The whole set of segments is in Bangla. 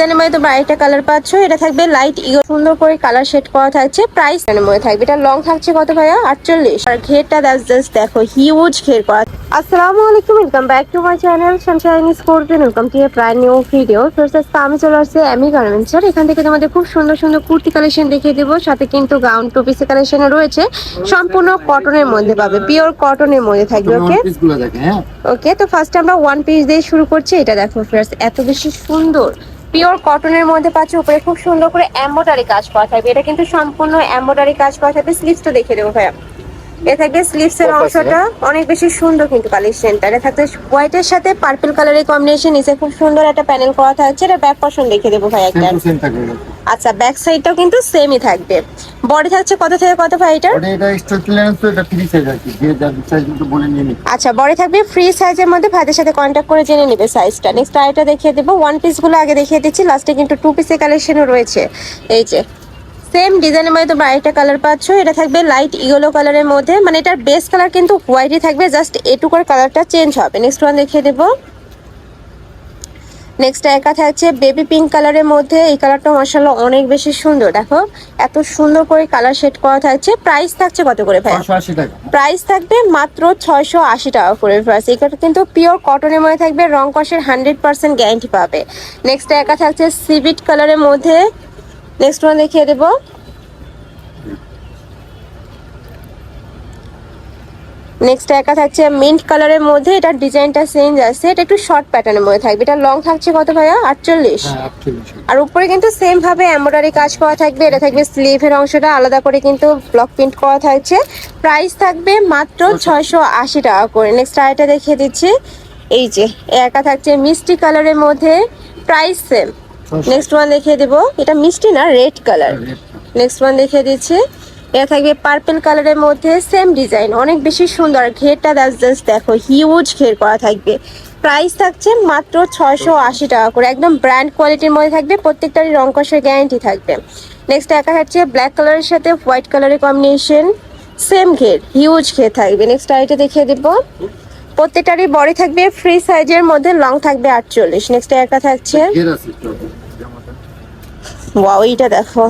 ডিজাইনের মধ্যে তোমরা আরেকটা কালার পাচ্ছ। এটা থাকবে লাইট ইগো সুন্দর করে কালার শেড করা থাকছে। প্রাইস এর মধ্যে থাকবে। এটা লং থাকছে কত ভাইয়া? আটচল্লিশ। আর ঘেরটা জাস্ট দেখো হিউজ ঘের করা। আসসালামু আলাইকুম welcome back to my channel sunshine scorpion welcome to a প্রায় নিউ ভিডিও ফার্স্ট আজকে আমি চলে আসছি এমি গার্মেন্টসের এখান থেকে তোমাদের খুব সুন্দর সুন্দর কুর্তি কালেকশন দেখিয়ে দেবো। সাথে কিন্তু গাউন টু পিসের কালেকশন রয়েছে। সম্পূর্ণ কটনের মধ্যে পাবে। পিওর কটনের মধ্যে থাকবে ওকে দেখে হ্যাঁ। ওকে তো ফার্স্ট আমরা ওয়ান পিস দিয়ে শুরু করছি। এটা দেখো ফার্স্ট এত বেশি সুন্দর। পিওর কটনের মধ্যে পাচ্ছ উপরে খুব সুন্দর করে এম্বোডারি কাজ করা থাকবে। এটা কিন্তু সম্পূর্ণ এম্বোডারি কাজ করা থাকবে। স্লিভসটা দেখে দেবো ভাইয়া। এ থাকবে স্লিভস এর অংশটা অনেক বেশি সুন্দর কিন্তু কালেকশনটা এটা থাকবে হোয়াইটের সাথে পার্পল কালারের কম্বিনেশন নিচে খুব সুন্দর একটা প্যানেল করা থাকছে। এটা ব্যাক পশন দেখে দেবো ভাই একটা। আচ্ছা ব্যাক সাইডটাও কিন্তু সেমই থাকবে। বডি থাকছে কত থেকে কত ভাই ওটা এটা এক্সট্রা ক্লিয়ারেন্স তো এটা ফ্রি সাইজ কি যে যার সাইজ কিন্তু বলে নিয়ে নিবে। আচ্ছা বডি থাকবে ফ্রি সাইজের মধ্যে ভাইদের সাথে কন্ট্যাক্ট করে জেনে নেবে সাইজটা নেক্সট আরেকটা দেখিয়ে দেবো ওয়ান পিসগুলো আগে দেখিয়ে দিচ্ছি লাস্টে কিন্তু টু পিসের কালেকশনও রয়েছে। এই যে সেম ডিজাইনের মধ্যে তোমরা আরেকটা কালার পাচ্ছ এটা থাকবে লাইট ইয়েলো কালারের মধ্যে। মানে এটার বেস কালার কিন্তু হোয়াইটই থাকবে জাস্ট এটুকুর কালারটা চেঞ্জ হবে। নেক্সট ওয়ান দেখিয়ে দেবো। নেক্সট একা থাকছে বেবি পিঙ্ক কালারের মধ্যে এই কালারটা মাসাল্লাহ অনেক বেশি সুন্দর। দেখো এত সুন্দর করে কালার শেড করা থাকছে। প্রাইস থাকছে কত করে ভাই প্রাইস থাকবে মাত্র ছয়শো আশি টাকা করে প্রাইস কালার কিন্তু পিওর কটনের মধ্যে থাকবে রং কষের হান্ড্রেড পার্সেন্ট গ্যারেন্টি পাবে। নেক্সট একা থাকছে সিবিট কালারের মধ্যে। নেক্সট ওয়ান দেখিয়ে দেবো। নেক্সট একা থাকছে মিন্ট কালারের মধ্যে এটার ডিজাইনটা চেঞ্জ আছে। এটা একটু শর্ট প্যাটার্নের মধ্যে থাকবে। এটা লং থাকছে কত ভাইয়া? আটচল্লিশ। হ্যাঁ আর উপরে কিন্তু সেম ভাবে এমব্রয়ডারি কাজ করা থাকবে। এটা থাকবে স্লিভের অংশটা আলাদা করে কিন্তু ব্লক প্রিন্ট করা থাকছে। প্রাইস থাকবে মাত্র ছয়শো আশি টাকা করে। নেক্সট আরেকটা দেখিয়ে দিচ্ছি। এই যে একা থাকছে মিষ্টি কালারের মধ্যে। প্রাইস সেম নেক্সট ওয়ান দেখিয়ে দেবো। এটা মিষ্টি না রেড কালার নেক্সট ওয়ান দেখিয়ে দিচ্ছি। এটা থাকবে পার্পেল কালারের মধ্যে সেম ডিজাইন অনেক বেশি সুন্দর। ঘেরটা জাস্ট দেখো হিউজ ঘের করা থাকবে। প্রাইস থাকছে মাত্র ছয়শো আশি টাকা করে। একদম ব্র্যান্ড কোয়ালিটির মধ্যে থাকবে প্রত্যেকটারই রং কষের গ্যারান্টি থাকবে। নেক্সট একা থাকছে ব্ল্যাক কালারের সাথে হোয়াইট কালারের কম্বিনেশন সেম ঘের হিউজ ঘের থাকবে। নেক্সট আইটা দেখিয়ে দেবো। প্রত্যেকটারই বডি থাকবে ফ্রি সাইজের মধ্যে লং থাকবে আটচল্লিশ। নেক্সট একা থাকছে। ওয়াও এইটা দেখো।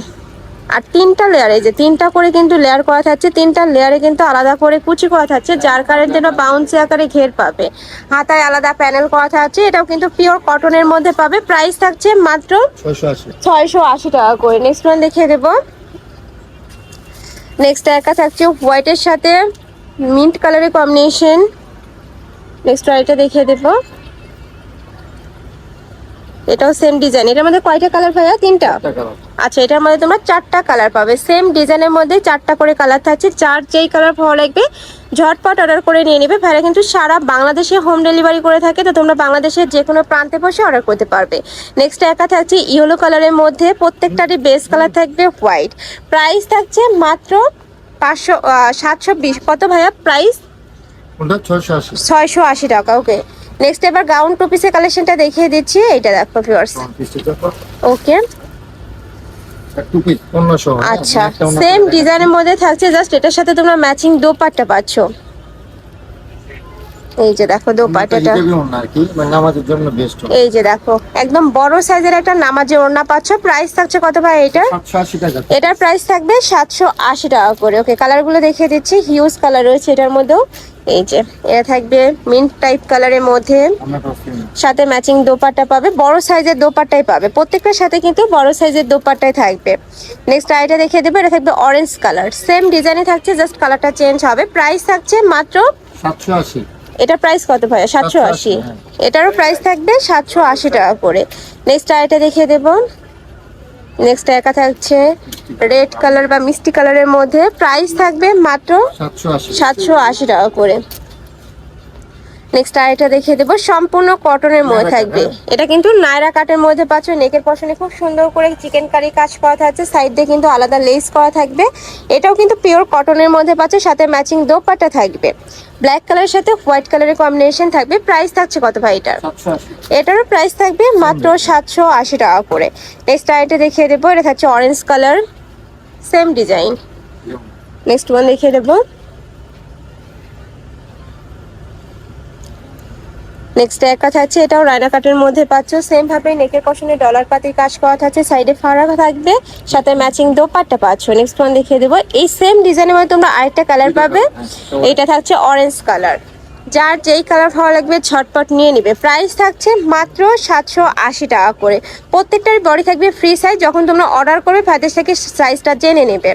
আর তিনটা লেয়ারে যে তিনটা করে কিন্তু লেয়ার করা থাকছে তিনটা লেয়ারে কিন্তু আলাদা করে কুচি করা থাকছে যার কারণে যেন বাউন্সি আকারে ঘের পাবে। হাতায় আলাদা প্যানেল করা থাকছে এটাও কিন্তু পিওর কটনের মধ্যে পাবে। প্রাইস থাকছে মাত্র ছয়শো আশি। টাকা করে। নেক্সট ওয়ান দেখিয়ে দেবো। নেক্সট একা থাকছে হোয়াইটের সাথে মিন্ট কালারের কম্বিনেশন নেক্সট আরেকটা দেখিয়ে দেবো। এটাও সেম ডিজাইন এটার মধ্যে কয়টা কালার ভাইয়া? তিনটা? আচ্ছা এটার মধ্যে তোমরা চারটা কালার পাবে। সেম ডিজাইনের মধ্যে চারটা করে কালার থাকছে। যার যেই কালার ভালো লাগবে ঝটপট অর্ডার করে নিয়ে নেবে। ভাইরা কিন্তু সারা বাংলাদেশে হোম ডেলিভারি করে থাকে তো তোমরা বাংলাদেশের যে কোনো প্রান্তে বসে অর্ডার করতে পারবে। নেক্সট একা থাকছে ইয়েলো কালারের মধ্যে প্রত্যেকটারই বেস কালার থাকবে হোয়াইট প্রাইস থাকছে মাত্র পাঁচশো সাতশো বিশ। কত ভাইয়া? প্রাইস ছয়শো আশি। টাকা ওকে নেক্সট এবার গাউন টু পিসের কালেকশনটা দেখিয়ে দিচ্ছি। এটা দেখো ভিউয়ার্স ওকে পিস পনেরোশো আচ্ছা সেম ডিজাইনের মধ্যে থাকছে জাস্ট এটার সাথে তোমরা ম্যাচিং দোপাট্টা পাচ্ছ। এই যে দেখো দোপাট্টাটা। মানে এই যে দেখো একদম বড় সাইজের একটা নামাজে ওড়না পাচ্ছ। প্রাইস থাকছে কত ভাই এটা এটার প্রাইস থাকবে সাতশো আশি টাকা করে। ওকে কালারগুলো দেখিয়ে দিচ্ছি। হিউজ কালার রয়েছে এটার মধ্যেও। এই যে এটা থাকবে মিন্ট টাইপ কালারের মধ্যে। সাথে ম্যাচিং দোপাট্টা পাবে বড় সাইজের দোপাট্টাই পাবে। প্রত্যেকটার সাথে কিন্তু বড় সাইজের দোপাট্টাই থাকবে। নেক্সট আইটা দেখিয়ে দেবো এটা থাকবে অরেঞ্জ কালার সেম ডিজাইনে থাকছে জাস্ট কালারটা চেঞ্জ হবে। প্রাইস থাকছে মাত্র সাতশো আশি। এটার প্রাইস কত ভাইয়া? সাতশো আশি। হ্যাঁ। এটারও প্রাইস থাকবে সাতশো আশি টাকা করে। নেক্সট আইটা দেখিয়ে দেবো। নেক্সট একা থাকছে রেড কালার বা মিষ্টি কালারের মধ্যে প্রাইস থাকবে মাত্র সাতশো আশি। সাতশো আশি টাকা করে। নেক্সট আরেকটা দেখিয়ে দেবো। সম্পূর্ণ কটনের মধ্যে থাকবে। এটা কিন্তু নায়রা কাটের মধ্যে পাচ্ছ। নেকের পশনে খুব সুন্দর করে চিকেন কারি কাজ করা থাকছে। সাইড দিয়ে কিন্তু আলাদা লেস করা থাকবে। এটাও কিন্তু পিওর কটনের মধ্যে পাচ্ছ। সাথে ম্যাচিং দোপাট্টা থাকবে। ব্ল্যাক কালারের সাথে হোয়াইট কালারের কম্বিনেশন থাকবে। প্রাইস থাকছে কত ভাই এটার? এটারও প্রাইস থাকবে মাত্র সাতশো আশি টাকা করে। নেক্সট আরেকটা দেখিয়ে দেবো। এটা থাকছে orange colour same design next one দেখিয়ে দেবো। নেক্সট একটা থাকছে এটাও রায়না কাটের মধ্যে পাচ্ছ। সেম ভাবে নেকের পশনে ডলার পাতির কাজ করা থাকছে সাইডে ফাড়া থাকবে সাথে ম্যাচিং দোপাট্টা পাচ্ছ। নেক্সট ওয়ান দেখিয়ে দেবো। এই সেম ডিজাইনের মধ্যে তোমরা আরেকটা কালার পাবে। এটা থাকছে অরেঞ্জ কালার যার যেই কালার ভালো লাগবে ঝটপট নিয়ে নিবে। প্রাইস থাকছে মাত্র সাতশো আশি টাকা করে। প্রত্যেকটার বডি থাকবে ফ্রি সাইজ যখন তোমরা অর্ডার করবে থেকে সাইজটা জেনে নেবে।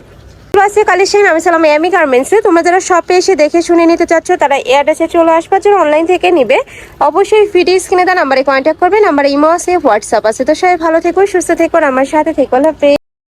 ক্লাসে কালেকশন আমি সালাম এমি গার্মেন্টসে তোমরা যারা শপে এসে দেখে শুনে নিতে চাচ্ছ, তারা এয়ারড্রেসে চলে আসবার জন্য অনলাইন থেকে নিবে। অবশ্যই ফিডি স্ক্রিনে দেওয়া নাম্বারে কন্ট্যাক্ট করবে। নাম্বারে ইমো আছে হোয়াটসঅ্যাপ আছে। তো সবাই ভালো থেকো, সুস্থ থেকো আমার সাথে থেকো।